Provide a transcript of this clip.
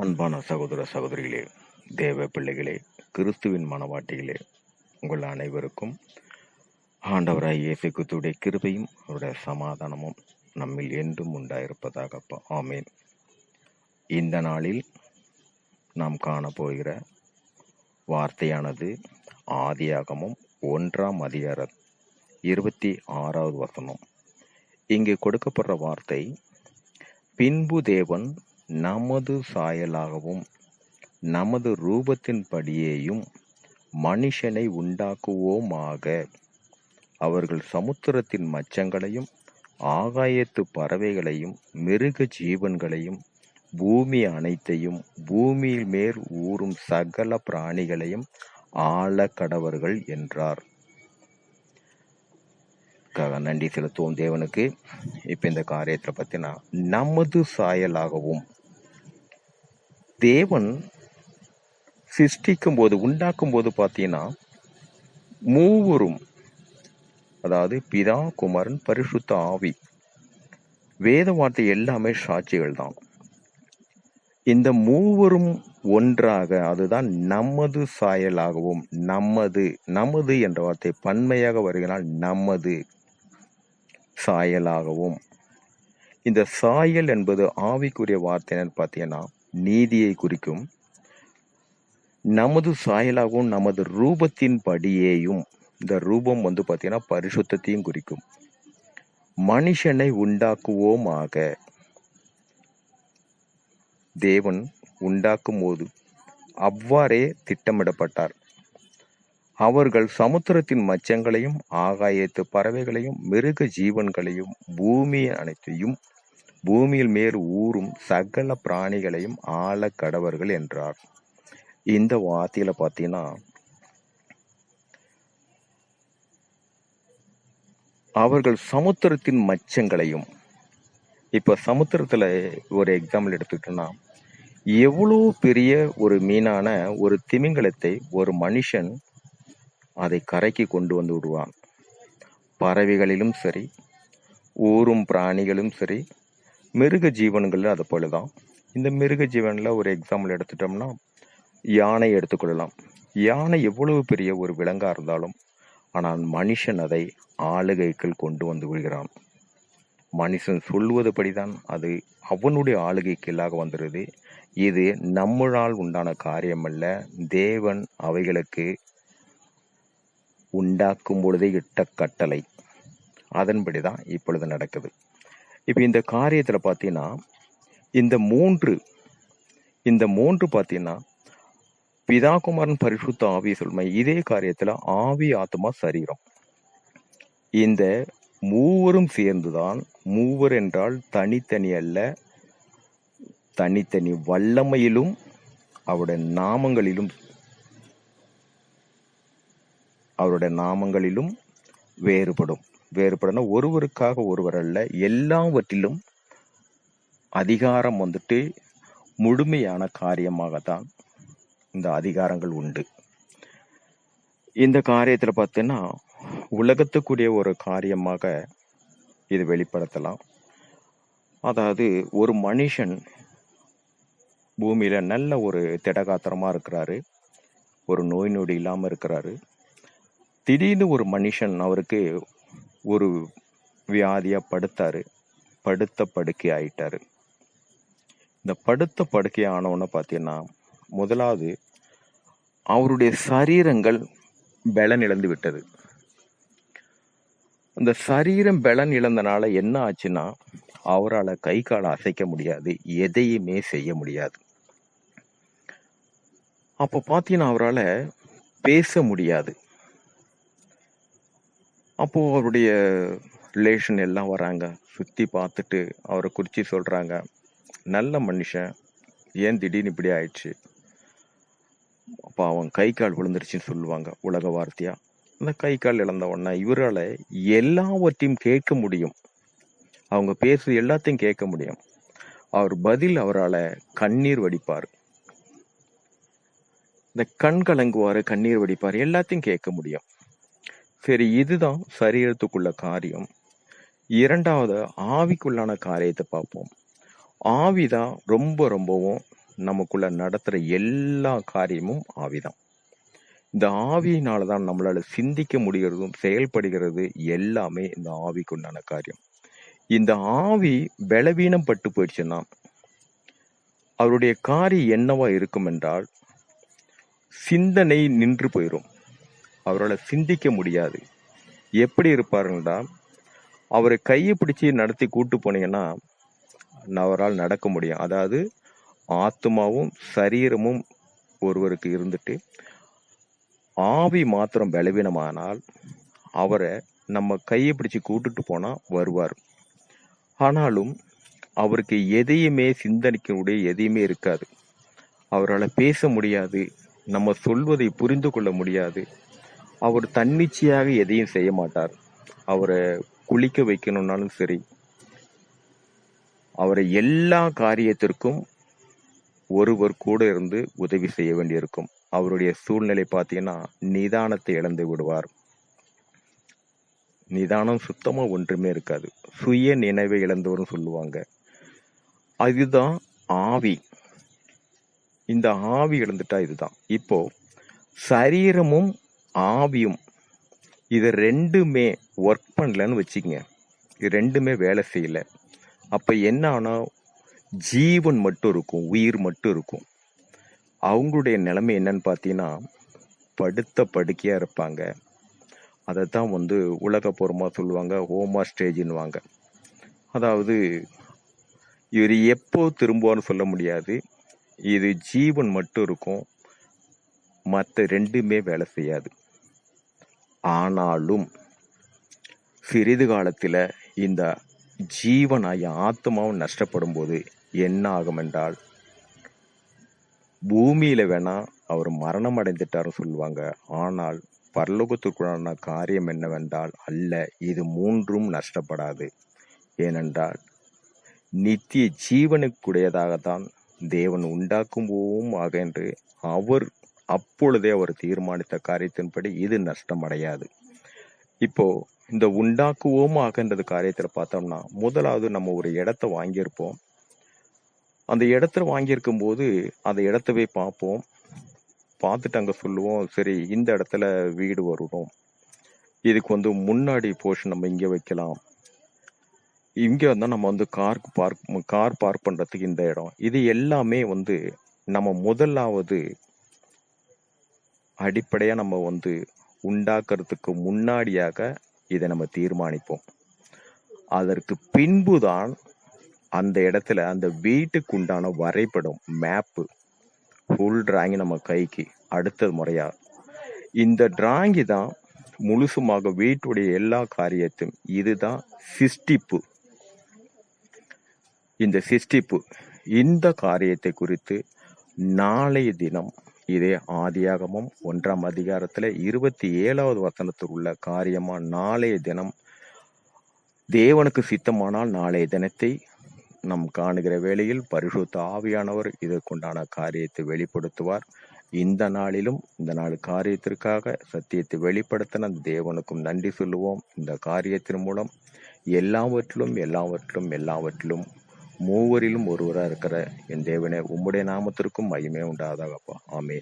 அன்பான சகோதர சகோதரிகளே தேவ பிள்ளைகளே கிறிஸ்துவின் மனவாட்டிகளே உங்கள் அனைவருக்கும் ஆண்டவராய் இயேசு கிறிஸ்துவுடைய கிருபையும் அவருடைய சமாதானமும் நம்மில் என்றும் உண்டாயிருப்பதாக ஆமேன். இந்த நாளில் நாம் காணப்போகிற வார்த்தையானது ஆதியாகமும் ஒன்றாம் அதிகாரம் இருபத்தி ஆறாவது வசனம். இங்கு கொடுக்கப்படுற வார்த்தை பின்பு தேவன் நமது சாயலாகவும் நமது ரூபத்தின்படியேயும் மனுஷனை உண்டாக்குவோமாக. அவர்கள் சமுத்திரத்தின் மச்சங்களையும் ஆகாயத்து பறவைகளையும் மிருக ஜீவன்களையும் பூமி அனைத்தையும் பூமியில் மேல் ஊறும் சகல பிராணிகளையும் ஆளக்கடவர்கள்" என்றார். க- நன்றி செலுத்துவோம் தேவனுக்கு. இப்ப இந்த காரியத்தை பத்தினா நமது சாயலாகவும் தேவன் சிருஷ்டிக்கும் போது உண்டாக்கும் போது பார்த்தீங்கன்னா மூவரும் அதாவது பிதா குமரன் பரிசுத்த ஆவி வேத வார்த்தை எல்லாமே சாட்சிகள் தான். இந்த மூவரும் ஒன்றாக அதுதான் நமது சாயலாகவும் நமது நமது என்ற வார்த்தை பன்மையாக வருகிறால் நமது சாயலாகவும். இந்த சாயல் என்பது ஆவிக்குரிய வார்த்தை என்னன்னு பார்த்தீங்கன்னா நீதியை குறிக்கும். நமது சாயலாகவும் நமது ரூபத்தின் படியேயும் இந்த ரூபம் வந்து பார்த்தீங்கன்னா பரிசுத்தையும் குறிக்கும். மனுஷனை உண்டாக்குவோமாக. தேவன் உண்டாக்கும் போது அவ்வாறே திட்டமிடப்பட்டார். அவர்கள் சமுத்திரத்தின் மச்சங்களையும் ஆகாயத்து பறவைகளையும் மிருக ஜீவன்களையும் பூமி அனைத்தையும் பூமியில் மேல் ஊறும் சகல பிராணிகளையும் ஆள கடவர்கள் என்றார். இந்த வார்த்தையில பார்த்தீங்கன்னா அவர்கள் சமுத்திரத்தின் மச்சங்களையும் இப்ப சமுத்திரத்துல ஒரு எக்ஸாம்பிள் எடுத்துக்கிட்டோம்னா எவ்வளோ பெரிய ஒரு மீனான ஒரு திமிங்கலத்தை ஒரு மனுஷன் அதை கரைக்கு கொண்டு வந்து விடுவான். பறவைகளிலும் சரி ஊறும் பிராணிகளும் சரி மிருக ஜீவன்கள் அது போலதான். இந்த மிருக ஜீவனில் ஒரு எக்ஸாம்பிள் எடுத்துட்டோம்னா யானை எடுத்துக்கொள்ளலாம். யானை எவ்வளவு பெரிய ஒரு விலங்காக இருந்தாலும் ஆனால் மனுஷன் அதை ஆளுகைக்குள் கொண்டு வந்து விடுகிறான். மனுஷன் சொல்வதுபடிதான் அது அவனுடைய ஆளுகைக்குள்ளாக வந்துடுது இது நம்மளால் உண்டான காரியம் அல்ல தேவன் அவைகளுக்கு உண்டாக்கும் பொழுதே இட்ட கட்டளை. அதன்படி தான் இப்பொழுது நடக்குது. இப்போ இந்த காரியத்தில் பார்த்தீங்கன்னா இந்த மூன்று இந்த மூன்று பார்த்தீங்கன்னா பிதாகுமாரன் பரிசுத்த ஆவி சொல்மை இதே காரியத்தில் ஆவி ஆத்மா சரீரம். இந்த மூவரும் சேர்ந்துதான் மூவர் என்றால் தனித்தனி அல்ல தனித்தனி வல்லமையிலும் அவருடைய நாமங்களிலும் அவருடைய நாமங்களிலும் வேறுபடும். வேறுபடணும். ஒருவருக்காக ஒருவர் அல்ல எல்லாவற்றிலும் அதிகாரம் வந்துட்டு முழுமையான காரியமாக தான் இந்த அதிகாரங்கள் உண்டு. இந்த காரியத்தில் பார்த்தீங்கன்னா உலகத்துக்குரிய ஒரு காரியமாக இது வெளிப்படுத்தலாம். அதாவது ஒரு மனுஷன் பூமியில் நல்ல ஒரு திடகாத்திரமாக இருக்கிறாரு ஒரு நோய் நொடி இல்லாமல் இருக்கிறாரு. திடீர்னு ஒரு மனுஷன் அவருக்கு ஒரு வியாதியாக படுத்தாரு. படுத்த படுக்கை ஆயிட்டாரு இந்த படுத்த படுக்கை ஆனவொன்னே பார்த்தீங்கன்னா முதலாவது அவருடைய சரீரங்கள் பலன் இழந்து விட்டது. அந்த சரீரம் பலன் இழந்தனால என்ன ஆச்சுன்னா அவரால் கை காலை அசைக்க முடியாது எதையுமே செய்ய முடியாது. அப்போ பார்த்தீங்கன்னா அவரால் பேச முடியாது. அப்போ அவருடைய ரிலேஷன் எல்லாம் வராங்க. சுற்றி பார்த்துட்டு அவரை குறித்து சொல்கிறாங்க நல்ல மனுஷன். ஏன் திடீர்னு இப்படி ஆயிடுச்சு? அப்போ அவன் கை கால் விழுந்துருச்சுன்னு சொல்லுவாங்க உலக வார்த்தையா? அந்த கை கால் இழந்த உடனே இவரால் எல்லாவற்றையும் கேட்க முடியும். அவங்க பேசுறது எல்லாத்தையும் கேட்க முடியும். அவர் பதில் அவரால் கண்ணீர் வடிப்பார். இந்த கண் கலங்குவார் கண்ணீர் வடிப்பார் எல்லாத்தையும் கேட்க முடியும். சரி இதுதான் சரீரத்துக்குள்ள காரியம். இரண்டாவது ஆவிக்குள்ளான காரியத்தை பார்ப்போம். ஆவிதான் ரொம்ப ரொம்பவும் நமக்குள்ள நடத்துற எல்லா காரியமும் ஆவிதான் இந்த ஆவியினால தான் நம்மளால சிந்திக்க முடிகிறதும் செயல்படுகிறது எல்லாமே இந்த ஆவிக்குண்டான காரியம். இந்த ஆவி பலவீனம் பட்டு போயிடுச்சுன்னா அவருடைய காரியம் என்னவா இருக்கும் என்றால் சிந்தனை நின்று போயிடும் அவரால் சிந்திக்க முடியாது. எப்படி இருப்பாருன்னா அவரை கையை பிடிச்சி நடத்தி கூட்டு போனீங்கன்னா அவரால் நடக்க முடியும். அதாவது ஆத்மாவும் சரீரமும் ஒருவருக்கு இருந்துட்டு ஆவி மாத்திரம் பலவீனமானால் அவரை நம்ம கையை பிடிச்சி கூட்டுட்டு போனால் வருவார். ஆனாலும் அவருக்கு எதையுமே சிந்தனைக்கூடிய எதையுமே இருக்காது. அவரால் பேச முடியாது. நம்ம சொல்வதை புரிந்து கொள்ள முடியாது. அவர் தன்னிச்சையாக எதையும் செய்ய மாட்டார். அவரை குளிக்க வைக்கணும்னாலும் சரி அவரை எல்லா காரியத்திற்கும் ஒருவர் கூட இருந்து உதவி செய்ய வேண்டியிருக்கும். அவருடைய சூழ்நிலை பார்த்தீங்கன்னா நிதானத்தை இழந்து விடுவார். நிதானம் சுத்தமா ஒன்றுமே இருக்காது. சுய நினைவை இழந்தவரும் சொல்லுவாங்க. அதுதான் ஆவி. இந்த ஆவி இழந்துட்டா இதுதான். இப்போ சரீரமும் ஆவியும் இது ரெண்டுமே ஒர்க் பண்ணலன்னு வச்சுக்கங்க. இது ரெண்டுமே வேலை செய்யலை. அப்போ என்ன ஆனால் ஜீவன் மட்டும் இருக்கும் உயிர் மட்டும் இருக்கும். அவங்களுடைய நிலைமை என்னன்னு பார்த்தீங்கன்னா படுத்த படுக்கையாக இருப்பாங்க. அதை தான் வந்து உலகப்பூர்வமாக சொல்லுவாங்க ஹோமா ஸ்டேஜின்வாங்க அதாவது இவர் எப்போ திரும்புவார்னு சொல்ல முடியாது. இது ஜீவன் மட்டும் இருக்கும் மற்ற ரெண்டுமே வேலை செய்யாது. ஆனாலும் சிறிது காலத்தில் இந்த ஜீவனாய ஆத்மாவும் நஷ்டப்படும் போது என்ன ஆகும் என்றால் பூமியில வேணா அவர் மரணம் அடைந்துட்டாருன்னு சொல்லுவாங்க. ஆனால் பரலோகத்திற்குள்ளான காரியம் என்னவென்றால் அல்ல இது மூன்றும் நஷ்டப்படாது. ஏனென்றால் நித்திய ஜீவனுக்குடையதாகத்தான் தேவன் உண்டாக்கும் போவும் ஆக என்று அவர் அப்பொழுதே அவர் தீர்மானித்த காரியத்தின்படி இது நஷ்டம் அடையாது இப்போ இந்த உண்டாக்குவோம் ஆகன்றது காரியத்தில் பார்த்தோம்னா முதலாவது நம்ம ஒரு இடத்த வாங்கியிருப்போம். அந்த இடத்துல வாங்கியிருக்கும் போது அந்த இடத்த போய் பார்ப்போம். பார்த்துட்டு அங்கே சொல்லுவோம் சரி இந்த இடத்துல வீடு வரணும். இதுக்கு வந்து முன்னாடி போர்ஷன் நம்ம இங்கே வைக்கலாம். இங்கே வந்தால் நம்ம வந்து கார் பார்க் கார் பார்க் பண்ணுறதுக்கு இந்த இடம். இது எல்லாமே வந்து நம்ம முதலாவது அடிப்படையாக நம்ம வந்து உண்டாக்குறதுக்கு முன்னாடியாக இதை நம்ம தீர்மானிப்போம். அதற்கு பின்புதான் அந்த இடத்துல அந்த வீட்டுக்கு உண்டான வரைபடம் மேப்பு ஃபுல் டிராயிங் நம்ம கைக்கு அடுத்த முறையா. இந்த டிராயிங்கு தான் முழுசுமாக வீட்டுடைய எல்லா காரியத்தையும் இதுதான் சிஸ்டிப்பு இந்த சிஸ்டிப்பு இந்த காரியத்தை குறித்து நாளைய தினம் இதே ஆதியாகமும் ஒன்றாம் அதிகாரத்தில் இருபத்தி ஏழாவது வசனத்தில் உள்ள காரியமா? நாளைய தினம். தேவனுக்கு சித்தமானால் நாளைய தினத்தை நம் காணுகிற வேளையில் பரிசுத்த ஆவியானவர் இதற்குண்டான காரியத்தை வெளிப்படுத்துவார். இந்த நாளிலும் இந்த நாள் காரியத்திற்காக சத்தியத்தை வெளிப்படுத்தின அந்த தேவனுக்கும் நன்றி சொல்லுவோம். இந்த காரியத்தின் மூலம் எல்லாவற்றிலும் எல்லாவற்றிலும் எல்லாவற்றிலும் மூவரிலும் ஒருவராக இருக்கிற என் தேவனே உம்முடைய நாமத்திற்கும் மகிமை உண்டாதாகப்பா ஆமே